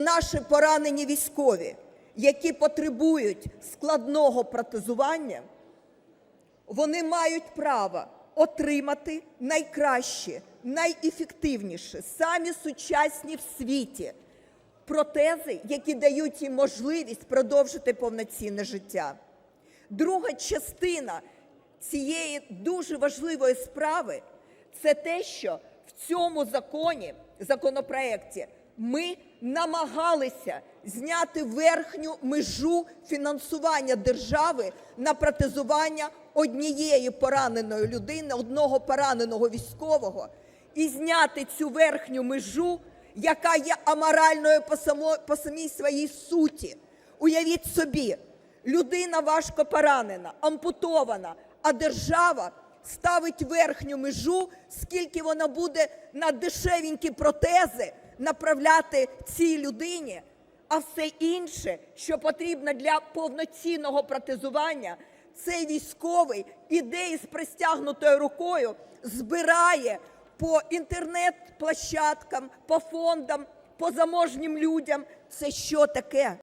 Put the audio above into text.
Наші поранені військові, які потребують складного протезування, вони мають право отримати найкраще, найефективніше, самі сучасні в світі протези, які дають їм можливість продовжити повноцінне життя. Друга частина цієї дуже важливої справи це те, що в цьому законі, законопроекті, ми намагалися зняти верхню межу фінансування держави на протезування однієї пораненої людини, одного пораненого військового, і зняти цю верхню межу, яка є аморальною по, само, по самій своїй суті. Уявіть собі, людина важко поранена, ампутована, а держава ставить верхню межу, скільки вона буде на дешевенькі протези направляти цій людині, а все інше, що потрібно для повноцінного протезування, цей військовий іде із пристягнутою рукою, збирає по інтернет-площадкам, по фондам, по заможнім людям. Це що таке?